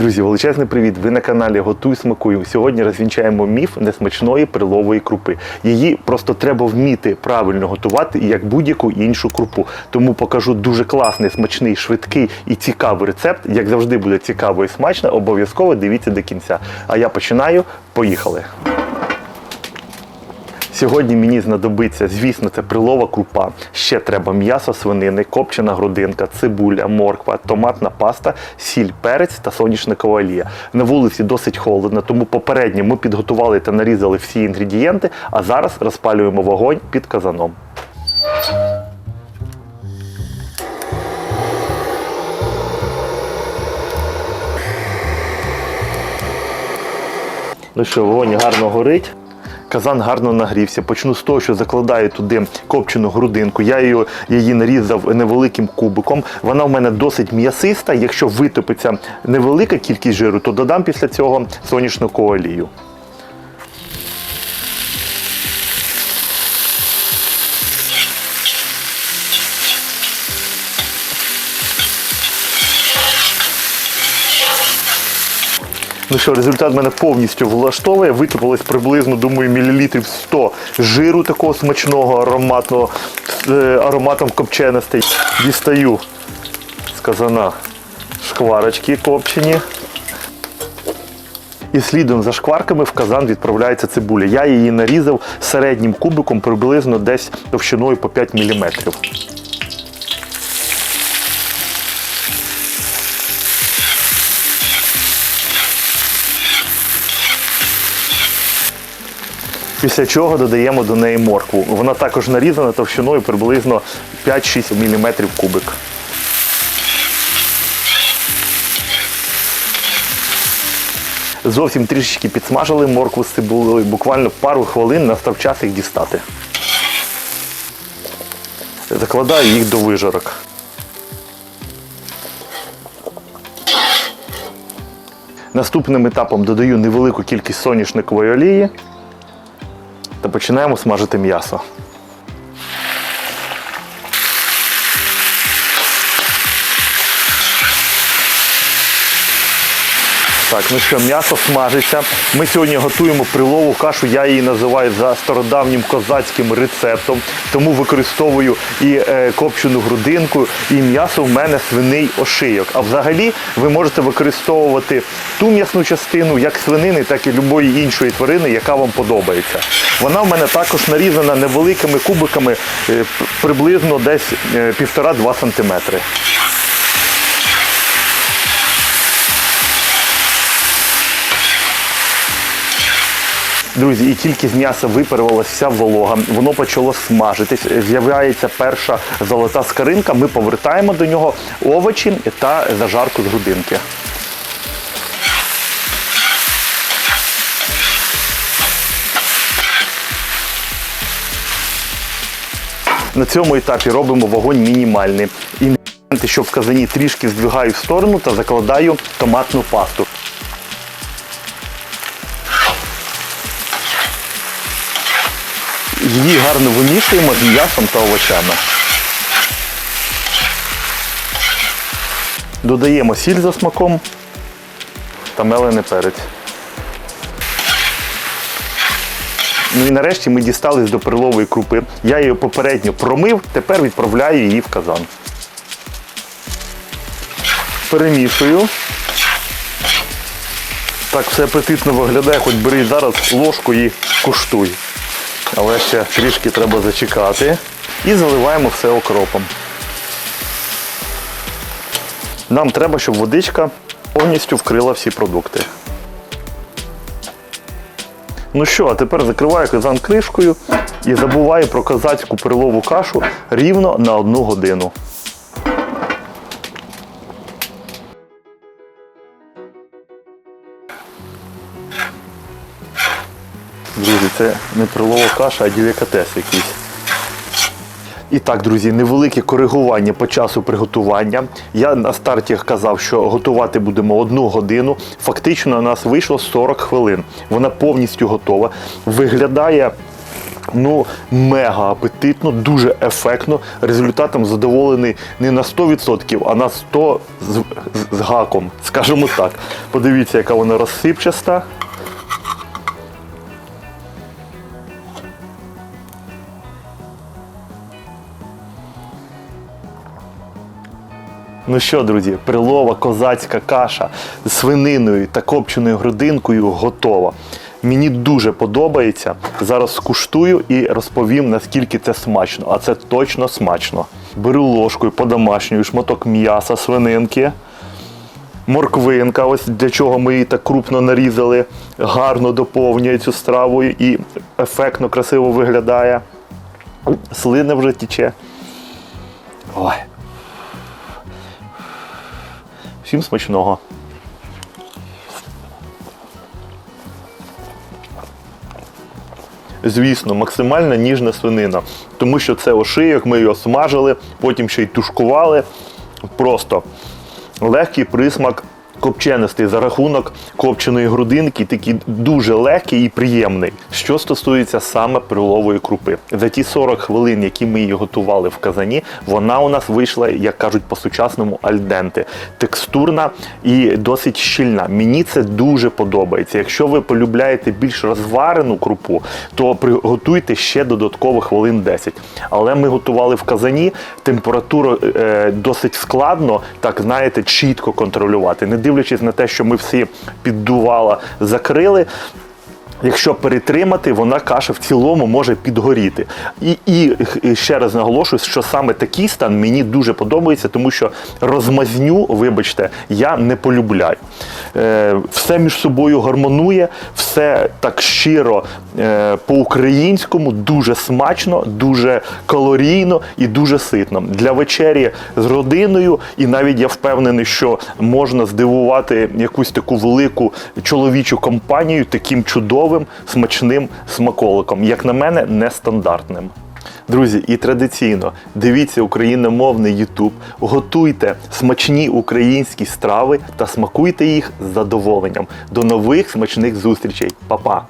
Друзі, величезний привіт! Ви на каналі Готуй смакую. Сьогодні розвінчаємо міф несмачної перилової крупи. Її просто треба вміти правильно готувати, як будь-яку іншу крупу. Тому покажу дуже класний, смачний, швидкий і цікавий рецепт. Як завжди буде цікаво і смачно, обов'язково дивіться до кінця. А я починаю. Поїхали! Сьогодні мені знадобиться, звісно, це прилова крупа. Ще треба м'ясо свинини, копчена грудинка, цибуля, морква, томатна паста, сіль, перець та соняшникова олія. На вулиці досить холодно, тому попередньо ми підготували та нарізали всі інгредієнти, а зараз розпалюємо вогонь під казаном. Ну що, вогонь гарно горить. Казан гарно нагрівся. Почну з того, що закладаю туди копчену грудинку. Я її, її нарізав невеликим кубиком. Вона в мене досить м'ясиста. Якщо витопиться невелика кількість жиру, то додам після цього соняшникову олію. Ну що, результат мене повністю влаштовує. Витопилось приблизно, думаю, мілілітрів 100 жиру такого смачного, ароматного, з е, ароматом копченостей. Дістаю з казана шкварочки копчені. І слідом за шкварками в казан відправляється цибуля. Я її нарізав середнім кубиком приблизно десь товщиною по 5 мм. Після чого додаємо до неї моркву. Вона також нарізана товщиною приблизно 5-6 мм кубик. Зовсім трішечки підсмажили моркву з цибулею, буквально пару хвилин настав час їх дістати. Закладаю їх до вижарок. Наступним етапом додаю невелику кількість соняшникової олії починаємо смажити м'ясо. Так, ну що, м'ясо смажиться. Ми сьогодні готуємо прилову кашу, я її називаю за стародавнім козацьким рецептом, тому використовую і е, копчену грудинку, і м'ясо в мене свиний ошийок. А взагалі ви можете використовувати ту м'ясну частину, як свинини, так і любої іншої тварини, яка вам подобається. Вона в мене також нарізана невеликими кубиками, е, приблизно десь е, 1,5-2 см. Друзі, і тільки з м'яса випарувалася вся волога, воно почало смажитись, з'являється перша золота скаринка. Ми повертаємо до нього овочі та зажарку з грудинки. На цьому етапі робимо вогонь мінімальний. Інгредієнти, що в казані трішки здвигаю в сторону та закладаю томатну пасту. Її гарно вимішуємо з м'ясом та овочами. Додаємо сіль за смаком та мелений перець. Ну і нарешті ми дістались до перлової крупи. Я її попередньо промив, тепер відправляю її в казан. Перемішую. Так все апетитно виглядає, хоч бери зараз ложку і куштуй. Але ще трішки треба зачекати. І заливаємо все окропом. Нам треба, щоб водичка повністю вкрила всі продукти. Ну що, а тепер закриваю казан кришкою і забуваю про козацьку перлову кашу рівно на одну годину. Друзі, це не перлова каша, а делікатес якийсь. І так, друзі, невелике коригування по часу приготування. Я на старті казав, що готувати будемо одну годину. Фактично у нас вийшло 40 хвилин. Вона повністю готова. Виглядає Ну, мега апетитно, дуже ефектно. Результатом задоволений не на 100%, а на 100% з, з, з гаком, скажімо так. Подивіться, яка вона розсипчаста. Ну що, друзі, прилова козацька каша з свининою та копченою грудинкою готова. Мені дуже подобається. Зараз скуштую і розповім, наскільки це смачно. А це точно смачно. Беру ложкою по домашньою шматок м'яса, свининки. Морквинка, ось для чого ми її так крупно нарізали, гарно доповнює цю страву і ефектно, красиво виглядає. Слина вже тіче. Ой. Всім смачного. Звісно, максимально ніжна свинина, тому що це ошийок, ми його смажили, потім ще й тушкували. Просто легкий присмак копченостей за рахунок копченої грудинки, такий дуже легкий і приємний. Що стосується саме прилової крупи, за ті 40 хвилин, які ми її готували в казані, вона у нас вийшла, як кажуть по-сучасному, альденте. Текстурна і досить щільна. Мені це дуже подобається. Якщо ви полюбляєте більш розварену крупу, то приготуйте ще додатково хвилин 10. Але ми готували в казані, температуру е, досить складно, так знаєте, чітко контролювати. Не дивлячись на те, що ми всі піддувала закрили. Якщо перетримати, вона каша в цілому може підгоріти. І, і, і ще раз наголошую, що саме такий стан мені дуже подобається, тому що розмазню, вибачте, я не полюбляю. Е, все між собою гармонує, все так щиро е, по-українському, дуже смачно, дуже калорійно і дуже ситно. Для вечері з родиною, і навіть я впевнений, що можна здивувати якусь таку велику чоловічу компанію таким чудовим смачним смаколиком, як на мене, нестандартним. Друзі, і традиційно дивіться україномовний YouTube, готуйте смачні українські страви та смакуйте їх з задоволенням. До нових смачних зустрічей. Па-па!